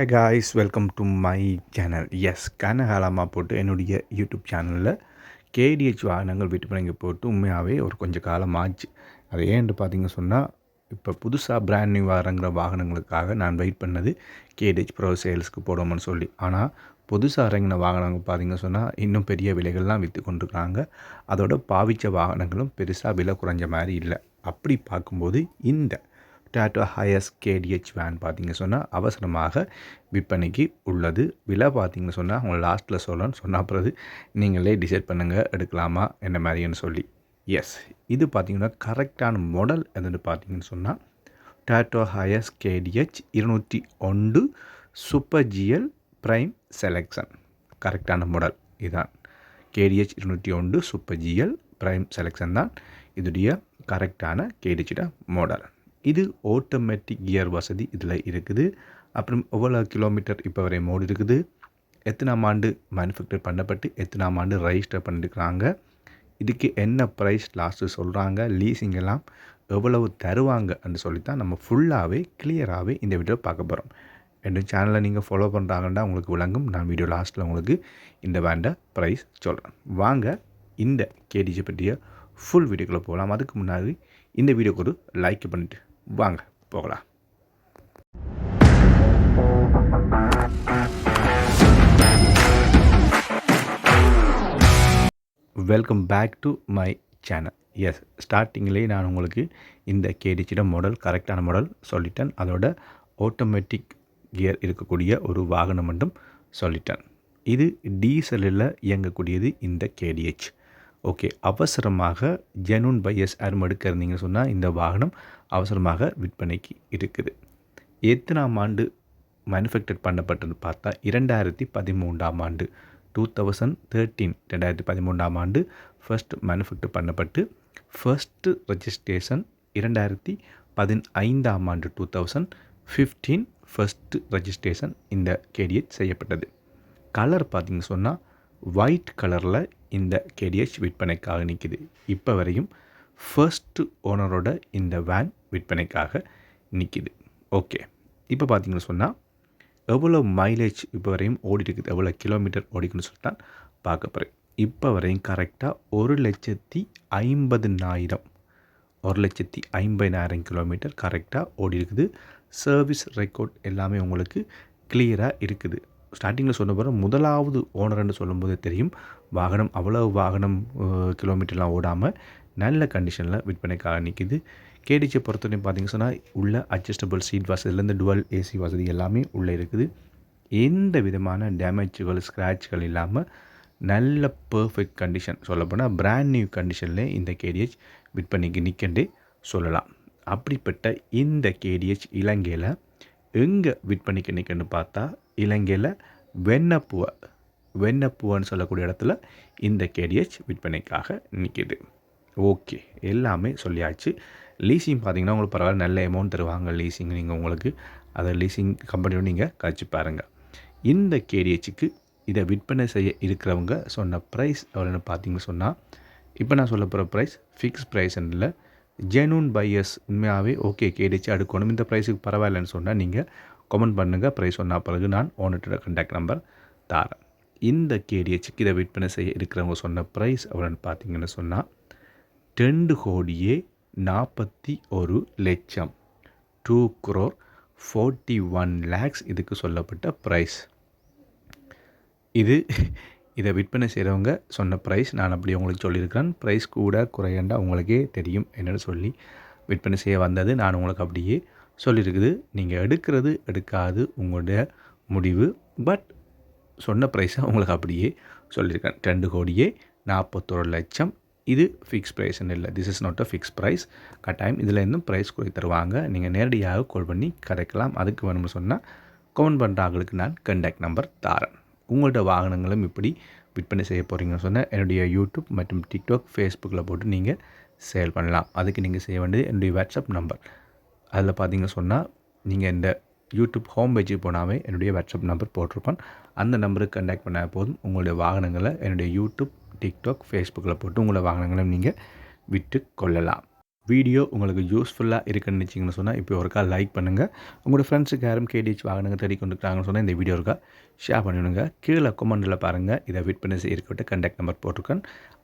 Hey guys welcome to my channel S கனகாலமாக போட்டு என்னுடைய YouTube சேனலில் கேடிஹெச் வாகனங்கள் விற்பனைக்கு போட்டு உண்மையாகவே ஒரு கொஞ்சம் காலம் ஆச்சு. அது ஏன்ட்டு பார்த்தீங்க சொன்னால் இப்போ புதுசாக பிராண்ட் நியூ வரங்கிற வாகனங்களுக்காக நான் வெயிட் பண்ணது கேடிஹெச் ப்ரோ சேல்ஸ்க்கு போடுவோம்னு சொல்லி. ஆனால் புதுசாக இறங்கின வாகனங்கள் பார்த்திங்க சொன்னால் இன்னும் பெரிய விலைகள்லாம் விற்று கொண்டிருக்காங்க அதோட பாவிச்ச வாகனங்களும் பெருசாக விலை குறைஞ்ச மாதிரி இல்லை. அப்படி பார்க்கும்போது இந்த டாட்டோ ஹையஸ் கேடிஹெச் வேன் பார்த்தீங்க சொன்னால் அவசரமாக விற்பனைக்கு உள்ளது. விலை பார்த்தீங்க சொன்னால் அவங்க லாஸ்ட்டில் சொல்லணும்னு சொன்னால் பிறகு நீங்களே டிசைட் பண்ணுங்கள் எடுக்கலாமா என்ன மாதிரின்னு சொல்லி. எஸ் இது பார்த்தீங்கன்னா கரெக்டான மாடல் எதுன்னு பார்த்தீங்கன்னு சொன்னால் டாட்டோ ஹையஸ் கேடிஹெச் இருநூற்றி ஒன்று சூப்பர் ஜிஎல் ப்ரைம் செலெக்ஷன் கரெக்டான மாடல் இதுதான் கேடிஹெச் இருநூற்றி ஒன்று சூப்பர் ஜிஎல் ப்ரைம் செலெக்ஷன் தான். இதுடைய கரெக்டான கேடிஹெச்சிட மாடல் இது ஆட்டோமேட்டிக் கியர் வசதி இதில் இருக்குது. அப்புறம் எவ்வளோ கிலோமீட்டர் இப்போ வரை மோடி இருக்குது? எத்தனாம் ஆண்டு மேனுஃபேக்சர் பண்ணப்பட்டு எத்தனாம் ஆண்டு ரெஜிஸ்டர் பண்ணிருக்கிறாங்க? இதுக்கு என்ன ப்ரைஸ் லாஸ்ட்டு சொல்கிறாங்க லீஸிங் எல்லாம் எவ்வளவு தருவாங்கன்னு சொல்லி தான் நம்ம ஃபுல்லாகவே கிளியராகவே இந்த வீடியோ பார்க்க போகிறோம் என்னோட சேனலை நீங்கள் ஃபாலோ பண்ணுறாங்கன்னா உங்களுக்கு விளங்கும். நான் வீடியோ லாஸ்ட்டில் உங்களுக்கு இந்த வேண்டை ப்ரைஸ் சொல்கிறேன் வாங்க இந்த கேடிஜி பற்றிய ஃபுல் வீடியோக்குள்ளே போகலாம். அதுக்கு முன்னாடி இந்த வீடியோக்கு ஒரு லைக் பண்ணிவிட்டு வாங்க போகலாம். Welcome back to my channel S ஸ்டார்டிங்லேயே நான் உங்களுக்கு இந்த கேடிச்சிட மாடல் கரெக்டான மாடல் சொல்லிட்டேன். அதோட ஆட்டோமேட்டிக் கியர் இருக்கக்கூடிய ஒரு வாகனம் மட்டும் சொல்லிட்டேன். இது டீசலில் இயங்கக்கூடியது இந்த கேடிஹெச் ஓகே அவசரமாக ஜெனூன் பையஸ் யாரும் எடுக்க சொன்னால் இந்த வாகனம் அவசரமாக விற்பனைக்கு இருக்குது. எத்தனாம் ஆண்டு மேனுஃபேக்சர் பண்ணப்பட்டது பார்த்தா இரண்டாயிரத்தி பதிமூன்றாம் ஆண்டு டூ தௌசண்ட் தேர்ட்டீன் ரெண்டாயிரத்தி பதிமூன்றாம் ஆண்டு ஃபர்ஸ்ட் மேனுஃபேக்சர் பண்ணப்பட்டு ஃபர்ஸ்ட்டு ரெஜிஸ்ட்ரேஷன் இரண்டாயிரத்தி பதினைந்தாம் ஆண்டு two thousand fifteen first registration இந்த கேடிஹெச் செய்யப்பட்டது. கலர் பார்த்திங்க சொன்னால் ஒயிட் கலரில் இந்த கேடிஹெச் விற்பனைக்காக நிற்கிது. இப்போ வரையும் ஃபர்ஸ்ட் ஓனரோட இந்த வேன் விற்பனைக்காக நிற்கிது. ஓகே இப்போ பார்த்தீங்கன்னு சொன்னால் எவ்வளோ மைலேஜ் இப்போ வரையும் ஓடி இருக்குது எவ்வளோ கிலோமீட்டர் ஓடிக்குன்னு சொல்லிட்டு தான் பார்க்க போகிறேன் இப்போ வரையும் கரெக்டாக ஒரு லட்சத்தி ஐம்பதுனாயிரம் ஒரு லட்சத்தி ஐம்பதினாயிரம் கிலோமீட்டர் கரெக்டாக ஓடி இருக்குது சர்வீஸ் ரெக்கார்ட் எல்லாமே உங்களுக்கு கிளியராக இருக்குது. ஸ்டார்டிங்கில் சொன்ன போகிற முதலாவது ஓனர்னு சொல்லும்போது தெரியும். வாகனம் அவ்வளோ வாகனம் கிலோமீட்டர்லாம் ஓடாமல் நல்ல கண்டிஷனில் விற்பனைக்காக நிற்கிது கேடிச்சை பொறுத்தவரையும் பார்த்திங்க சொன்னால் உள்ள அட்ஜஸ்டபிள் சீட் வசதியிலேருந்து டுவல் ஏசி வசதி எல்லாமே உள்ளே இருக்குது. எந்த விதமான டேமேஜுகள் ஸ்க்ராட்ச்கள் இல்லாமல் நல்ல பர்ஃபெக்ட் கண்டிஷன் சொல்லப்போனால் பிராண்ட் நியூ கண்டிஷனில் இந்த கேடிஹெச் விற்பனைக்கு நிற்கண்டே சொல்லலாம். அப்படிப்பட்ட இந்த கேடிஹெச் இலங்கையில் எங்கே விற்பனைக்கு நிற்கன்னு பார்த்தா இலங்கையில் வெண்ணப்புவை வெண்ணப்புவன்னு சொல்லக்கூடிய இடத்துல இந்த கேடிஹெச் விற்பனைக்காக நிற்கிது ஓகே எல்லாமே சொல்லியாச்சு. லீசிங் பார்த்தீங்கன்னா உங்களுக்கு பரவாயில்ல நல்ல அமௌண்ட் தருவாங்க லீசிங் நீங்கள் உங்களுக்கு அதை லீசிங் கம்பெனியோட நீங்கள் கழிச்சு பாருங்கள் இந்த கேடிஹெச்சுக்கு இதை விற்பனை செய்ய இருக்கிறவங்க சொன்ன ப்ரைஸ் எவ்வளோன்னு பார்த்தீங்கன்னு சொன்னால் இப்போ நான் சொல்ல போகிற ப்ரைஸ் ஃபிக்ஸ் ப்ரைஸ்ன்னு ஜெனூன் பையர்ஸ் உண்மையாகவே ஓகே கேடிச்சு அடுக்கணும். இந்த ப்ரைஸுக்கு பரவாயில்லன்னு சொன்னால் நீங்கள் கமெண்ட் பண்ணுங்கள் ப்ரைஸ் சொன்ன பிறகு நான் ஓனர்கிட்ட கண்டாக்ட் நம்பர் தாரேன். இந்த கேடிஹெச்சுக்கு இதை விற்பனை செய்ய இருக்கிறவங்க சொன்ன ப்ரைஸ் எவ்வளோன்னு பார்த்தீங்கன்னு சொன்னால் ரெண்டு கோடியே நாற்பத்தி ஒரு லட்சம். Two crore forty one lakhs இதுக்கு சொல்லப்பட்ட ப்ரைஸ் இது இதை விற்பனை செய்கிறவங்க சொன்ன ப்ரைஸ் நான் அப்படி உங்களுக்கு சொல்லியிருக்கிறேன். ப்ரைஸ் கூட குறையண்டா உங்களுக்கே தெரியும் என்னென்னு சொல்லி விற்பனை செய்ய வந்தது. நான் உங்களுக்கு அப்படியே சொல்லியிருக்குது. நீங்கள் எடுக்கிறது எடுக்காது உங்களுடைய முடிவு. பட் சொன்ன ப்ரைஸை உங்களுக்கு அப்படியே சொல்லியிருக்கேன். ரெண்டு கோடியே நாற்பத்தொரு லட்சம். இது ஃபிக்ஸ் ப்ரைஸ்ன்னு இல்லை. This is not a fix price கட்டாயம் இதில் இருந்தும் ப்ரைஸ் குறை தருவாங்க. நீங்கள் நேரடியாக கால் பண்ணி கிடைக்கலாம் அதுக்கு வேணும்னு சொன்னால் கவுண்ட் பண்ணுற நான் கண்டாக்ட் நம்பர் தாரேன். உங்கள்கிட்ட வாகனங்களும் இப்படி விற்பனை செய்ய போகிறீங்கன்னு சொன்னால் என்னுடைய யூடியூப் மற்றும் டிக்டாக் ஃபேஸ்புக்கில் போட்டு நீங்கள் சேல் பண்ணலாம். அதுக்கு நீங்கள் செய்ய வேண்டியது என்னுடைய வாட்ஸ்அப் நம்பர் அதில் பார்த்தீங்கன்னு சொன்னால் நீங்கள் இந்த யூடியூப் ஹோம் பேஜுக்கு போனாவே என்னுடைய வாட்ஸ்அப் நம்பர் போட்டிருப்பேன் அந்த நம்பருக்கு கண்டாக்ட் பண்ணால் போதும். உங்களுடைய வாகனங்களை என்னுடைய யூடியூப் டிக்டாக் ஃபேஸ்புக்கில் போட்டு உங்களோட வாகனங்களை நீங்கள் விட்டு கொள்ளலாம். வீடியோ உங்களுக்கு யூஸ்ஃபுல்லாக இருக்குன்னு நினச்சிங்கன்னு சொன்னால் இப்போ ஒருக்கா லைக் பண்ணுங்கள் உங்களோட ஃப்ரெண்ட்ஸுக்கு யாரும் கேடிஹெச் வாகனங்கள் தேடி கொண்டுருக்காங்கன்னு சொன்னால் இந்த வீடியோ இருக்கா ஷேர் பண்ணிவிடுங்க கீழே கொமெண்டில் பாருங்கள் இதை விட்பனஸ் இருக்கட்டும் கண்டாக்ட் நம்பர் போட்டிருக்கேன்.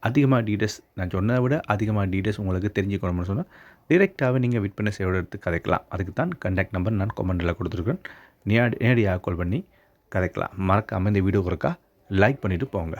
அதிகமாக டீட்டெயில்ஸ் நான் சொன்னதை விட அதிகமாக டீட்டெயில்ஸ் உங்களுக்கு தெரிஞ்சுக்கணும்னு சொன்னால் டிரெக்டாகவே நீங்கள் விற்பனை செய்ய எடுத்து கதைக்கலாம். அதுக்கு தான் கண்டாக்ட் நம்பர் நான் கொமெண்டில் கொடுத்துருக்கேன். நேடி நேரடியாக கால் பண்ணி கதைக்கலாம். மறக்காமல் இந்த வீடியோ இருக்கா லைக் பண்ணிவிட்டு போங்க.